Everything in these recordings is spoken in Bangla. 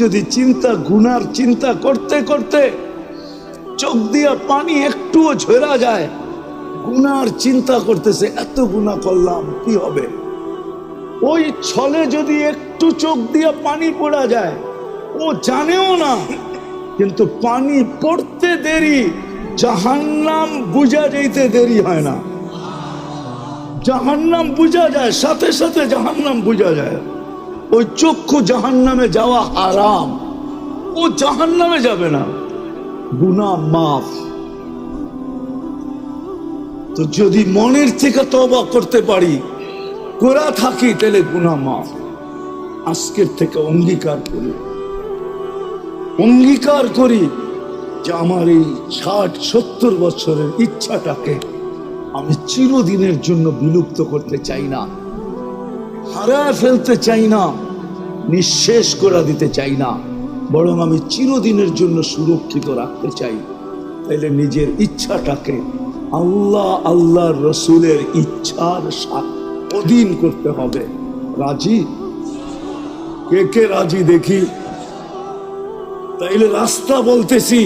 যদি চিন্তা গুনার চিন্তা করতে করতে চোখ দিয়া পানি একটুও ঝরা যায় গুনার চিন্তা করতেছে, এত গুনাহ করলাম, কি হবে? ওই ছলে যদি একটু চোখ দিয়া পানি পড়া যায়, ও জানেও না, কিন্তু পানি পড়তে দেরি, জাহান্নাম বুঝা যেতে দেরি হয় না। জাহান্নাম বুঝা যায়, সাথে সাথে জাহান্নাম বুঝা যায়। ওই চক্ষু জাহান্নামে যাওয়া আরাম ও জাহান্নামে যাবে না। গুনা মাফ। তো যদি মনের থেকে তবা করতে পারি, করা থাকি, তাহলে গুনা মাফ। আজকের থেকে অঙ্গীকার করি। অঙ্গীকার করি যে আমার এই ষাট, সত্তর বছরের ইচ্ছাটাকে আমি চিরদিনের জন্য বিলুপ্ত করতে চাই না। হারায় ফেলতে চাই না, নিঃশেষ করে দিতে চাই না, বরং আমি চিরদিনের জন্য সুরক্ষিত রাখতে চাই। তাইলে নিজের ইচ্ছাটাকে আল্লাহ আল্লাহ রসুলের ইচ্ছার অধীন করতে হবে। রাজি? কে কে রাজি দেখি? তাইলে রাস্তা বলতেছি,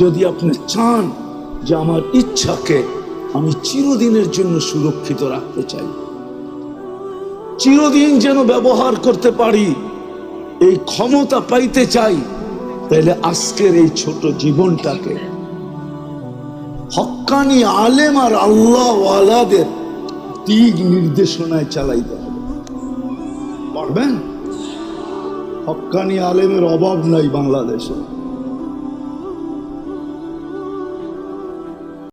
যদি আপনি চান যে আমার ইচ্ছাকে আমি চিরদিনের জন্য সুরক্ষিত রাখতে চাই। চিরদিন যেন ব্যবহার করতে পারি, এই ক্ষমতা পাইতে চাই তাহলে আজকের এই ছোট জীবনটাকে। হক্কানি আলেম আর আল্লাহ ওয়ালাদের দিক নির্দেশনায় চালাইতে হবে। পারবেন? হক্কানি আলেমের অভাব নাই বাংলাদেশে।